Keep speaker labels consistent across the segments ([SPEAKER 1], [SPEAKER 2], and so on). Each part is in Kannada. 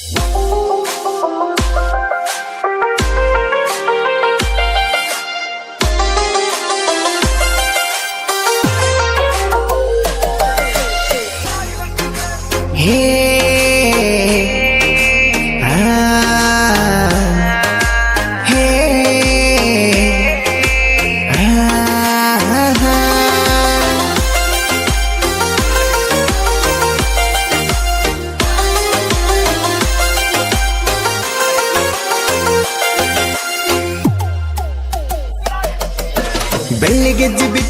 [SPEAKER 1] ಹೇ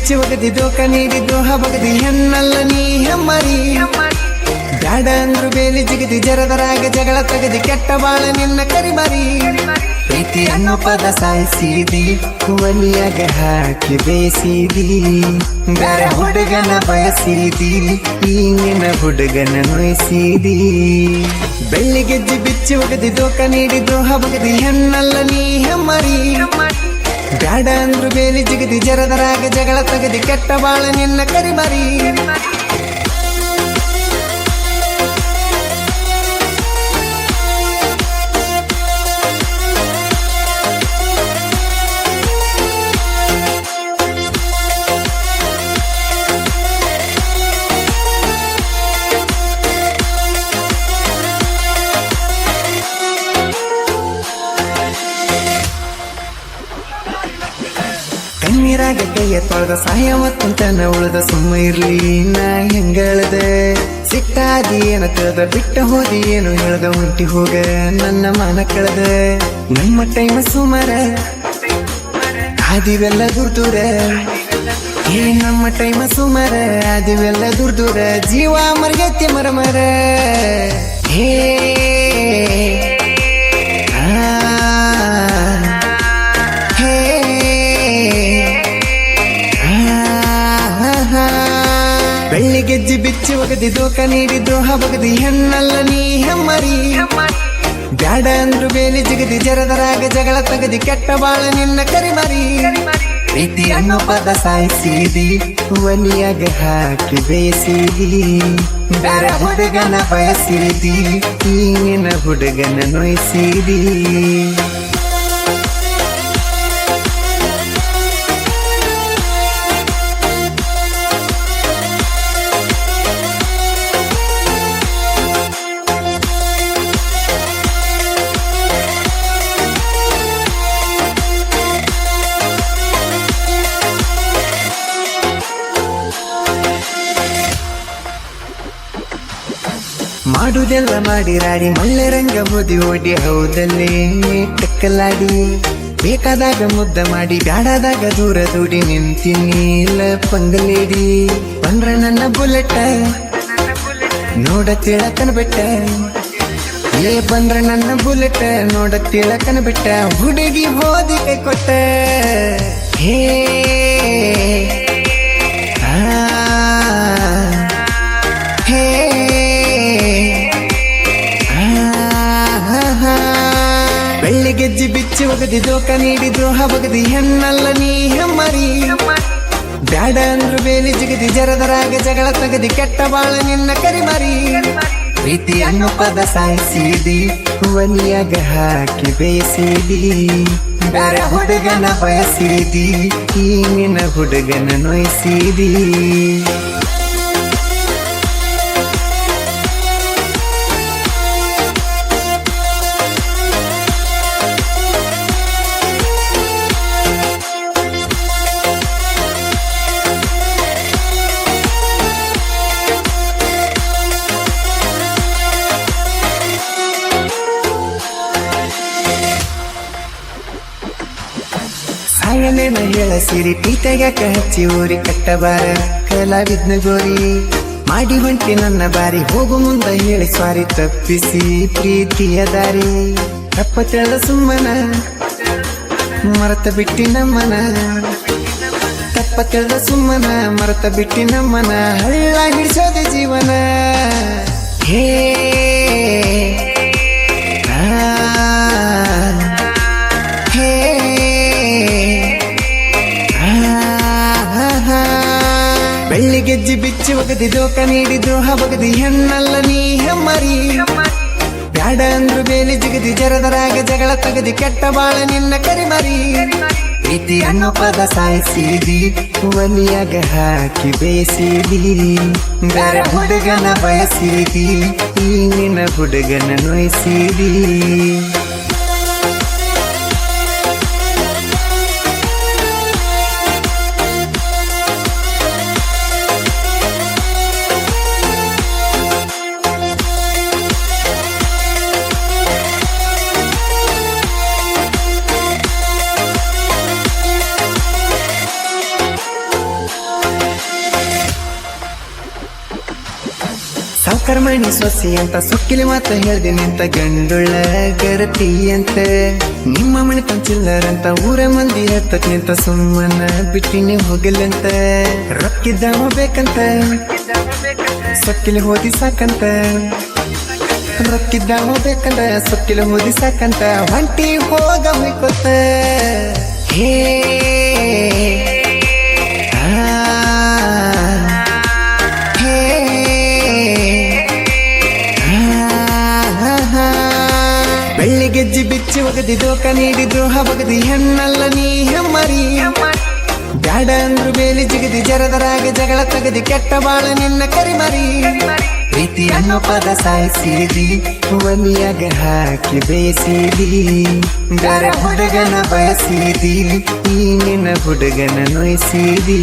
[SPEAKER 1] ಬಿಚ್ಚಿ ಒಗದಿ ದೋಕ ನೀಡಿದ್ದು ಹಬಗದಿ ಹೆಣ್ಣಲ್ಲ ನೀ ಹೆಮ್ಮರಿ. ಬ್ಯಾಡ ಅಂದ್ರು ಬೇಲಿ ಜಿಗದಿ, ಜರದರಾಗ ಜಗಳ ತಗದಿ, ಕೆಟ್ಟ ಬಾಳ ನಿನ್ನ ಕರಿಮರಿ ಪ್ರೀತಿ ಅನ್ನೋ ಪದ ಸಾಯಿಸಿದಿ, ಕುವನಿಯಾಗ ಹಾಕಿ ಬೇಯಿಸಿದಿ. ಬೇರೆ ಹುಡುಗನ ಬಯಸಿದಿ ಈ ನಿನ್ನ ಹುಡುಗನ ನೋಯಿಸಿದಿ ಬೆಳ್ಳಿಗೆಜ್ಜಿ ಬಿಚ್ಚಿ ಒಗದಿ ದೋಕ ನೀಡಿದ್ದು ಹಬಗದಿ ಹೆಣ್ಣಲ್ಲ ನೀ ಹೆಮ್ಮರಿ. ಬ್ಯಾಡ ಅಂದ್ರು ಬೇಲಿ ಜಿಗದಿ ಜರದರಾಗ ಜಗಳ ತಗದಿ ಕೆಟ್ಟ ಬಾಳ ನಿನ್ನ ಕರಿಮರಿ. ಕಣ್ಣೀರಾಗ ಕೈಯ ತೊಳೆದ ಸಾಯವತ್ತಂತನ ಉಳಿದ ಸುಮ್ಮ ಇರ್ಲಿ, ನಾ ಹೆಂಗಳದೆ? ಸಿಟ್ಟಾದಿ ಏನ ಕಳೆದ, ಬಿಟ್ಟ ಹೋದಿ ಏನು ಹೇಳ್ದ ಹೊಂಟಿ ಹೋಗ, ನನ್ನ ಮಾನ ಕಳೆದ. ನಮ್ಮ ಟೈಮ ಸುಮಾರ, ಆದಿವೆಲ್ಲ ದುರ್ದೂರ ಏ ನಮ್ಮ ಟೈಮ ಸುಮಾರ, ಆದಿವೆಲ್ಲ ದುರ್ದೂರ ಜೀವ ಮರ್ಗತ್ತಿ ಮರ ಮರ. ಬಿಚ್ಚಿ ಕ ದೋಕ ಹ ಬಗದಿ ಹೆಣ್ಣಲ್ಲ ನೀ ಹೆಮ್ಮರಿ. ಬ್ಯಾಡ ಅಂದ್ರು ಬೇಲಿ ಜಿಗದಿ, ಜರದರಾಗ ಜಗಳ ತಗದಿ, ಕೆಟ್ಟ ಬಾಳ ನಿನ್ನ ಕರಿಮರಿ. ಪ್ರೀತಿ ಅನ್ನೋ ಪದ ಸಾಯಿಸಿದಿ ಒಲಿಯಾಗ ಹಾಕಿ ಬೇಯಿಸಿದಿ ಬೇರ ಹುಡುಗನ ಬಯಸಿದಿ ಈಗಿನ ಹುಡುಗನ ನೋಯಿಸಿದಿ. ಮಾಡುದೆಲ್ಲ ಮಾಡಿ ರಾಡಿ, ಮಳ್ಳೆ ರಂಗ ಮುದಿ ಓಡಿ ಹೌದಲ್ಲೇ? ಟಕ್ಕಲಾಡಿ. ಬೇಕಾದಾಗ ಮುದ್ದ ಮಾಡಿ, ಬ್ಯಾಡಾದಾಗ ದೂರ ದೂಡಿ ನಿಂತಿನಿಲ್ಲ ಪಂಗಲೇಡಿ. ಬಂದ್ರ ನನ್ನ ಬುಲೆಟ್. ನೋಡ ತಿಳಕನ ಬೆಟ್ಟ. ಏ, ಬಂದ್ರ ನನ್ನ ಬುಲೆಟ್. ನೋಡ ತಿಳಕನ ಬೆಟ್ಟ. ಹುಡುಗಿ ಓದಿ ಕೊಟ್ಟ. ಹೇ ಬೆಳ್ಳಿಗೆಜ್ಜಿ ಬಿಚ್ಚಿ ಒಗದಿ ದೋಕ ನೀಡಿ ದ್ರೋಹ ಬಗದಿ ಹೆಣ್ಣಲ್ಲ ನೀ ಹೆಮ್ಮರಿ. ಬ್ಯಾಡ ಅಂದ್ರು ಬೇಲಿ ಜಿಗದಿ ಜರದರಾಗ ಜಗಳ ತಗದಿ ಕೆಟ್ಟ ಬಾಳ ನಿನ್ನ ಕರಿಮರಿ. ಪ್ರೀತಿ ಅನ್ನು ಪದ ಸಾಯಿಸಿದಿ ಒಲಿಯಾಗ ಹಾಕಿ ಬೇಯಿಸಿದಿ. ಬೇರೆ ಹುಡುಗನ ಬಯಸಿದಿ ಈ ನಿನ್ನ ಹುಡುಗನ ನೋಯಿಸಿದಿ. ಸಾಯಲೇನ ಹೇಳ ಸಿರಿ ಪೀತೆಗ್ಯಾಕ ಹಚ್ಚಿ ಊರಿ ಕಟ್ಟಬಾರ. ಕಲಾವಿದ್ನ ಗೋರಿ ಮಾಡಿ ಹೊಂಟಿ ನನ್ನ ಬಾರಿ. ಹೋಗು ಮುಂದ ಹೇಳಿ ಸ್ವಾರಿ ತಪ್ಪಿಸಿ ಪ್ರೀತಿಯ ದಾರಿ. ತಪ್ಪ ತೆಳ ಸುಮ್ಮನ, ಮರತ ಬಿಟ್ಟಿ ನಮ್ಮನ. ತಪ್ಪ ತೆಳ ಸುಮ್ಮನ, ಮರತ ಬಿಟ್ಟಿ ನಮ್ಮನ. ಹಳ್ಳ ಹಿಡಿಸೋದೆ ಜೀವನ. ಹೇ ಬೆಳ್ಳಿಗೆಜ್ಜಿ ಬಿಚ್ಚಿ ಒಗದಿ ದೋಕ ನೀಡಿದ್ರು ಹಬಗದಿ ಹೆಣ್ಣಲ್ಲ ನೀ ಹೆಮ್ಮರಿ. ಬ್ಯಾಡ ಅಂದ್ರು ಬೇಲಿ ಜಿಗದಿ ಜರದರಾಗ ಜಗಳ ತಗದಿ ಕೆಟ್ಟ ಬಾಳ ನಿನ್ನ ಕರಿಮರಿ. ಪ್ರೀತಿ ಅನ್ನೋ ಪದ ಸಾಯಿಸಿದಿ ಒಲಿಯಾಗ ಹಾಕಿ ಬೇಯಿಸಿದಿ ಬೇರೆ ಹುಡುಗನ ಬಯಸಿದಿ, ಈ ನಿನ್ನ ಹುಡುಗನ ನೋಯಿಸಿದಿ. ಸಾವ್ಕಾರ ಮಣಿ ಸೊಸಿ ಅಂತ, ಸೊಕ್ಕಿಲಿ ಮಾತ್ರ ಹೇಳ್ದೆ ನಿಂತ ಗಂಡುಳ್ಳ ಗರತಿ ಅಂತ ನಿಮ್ಮ ಮಣಿ ಚಿಲ್ಲರಂತ ಊರ ಮಂದಿ ಹತ್ತಕ್ ನಿಂತ ಸುಮ್ಮನ ಬಿಟ್ಟಿನಿ ಹೋಗಲಂತ ರೊಕ್ಕಿದ್ದಾವ ಬೇಕಂತ, ಸೊಕ್ಕಿಲಿ ಹೋದಿ ಸಾಕಂತ. ರೊಕ್ಕಿದ್ದಾವ ಬೇಕಂತ, ಸೊಕ್ಕಿಲಿ ಹೋದಿ ಸಾಕಂತ ಹೊಂಟಿ ಹೋಗ ಹೇ ಬೆಳ್ಳಿಗೆಜ್ಜಿ ಬಿಚ್ಚಿ ಒಗದಿ ದೋಕ ನೀಡಿ ದ್ರೋಹ ಬಗದಿ ಹೆಣ್ಣಲ್ಲ ನೀ ಹೆಮ್ಮರಿ. ಬ್ಯಾಡ ಅಂದ್ರು ಬೇಲಿ ಜಿಗದಿ ಜರದರಾಗಿ ಜಗಳ ತಗದಿ ಕೆಟ್ಟ ಬಾಳ ನಿನ್ನ ಕರಿಮರಿ. ಪ್ರೀತಿ ಅನ್ನೋ ಪದ ಸಾಯಿಸಿದಿ ಒಲಿಯಾಗ ಹಾಕಿ ಬೇಯಿಸಿದಿ ಗರ ಹುಡುಗನ ಬಯಸಿದಿ ಈ ನಿನ್ನ ಹುಡುಗನ ನೋಯಿಸಿದಿ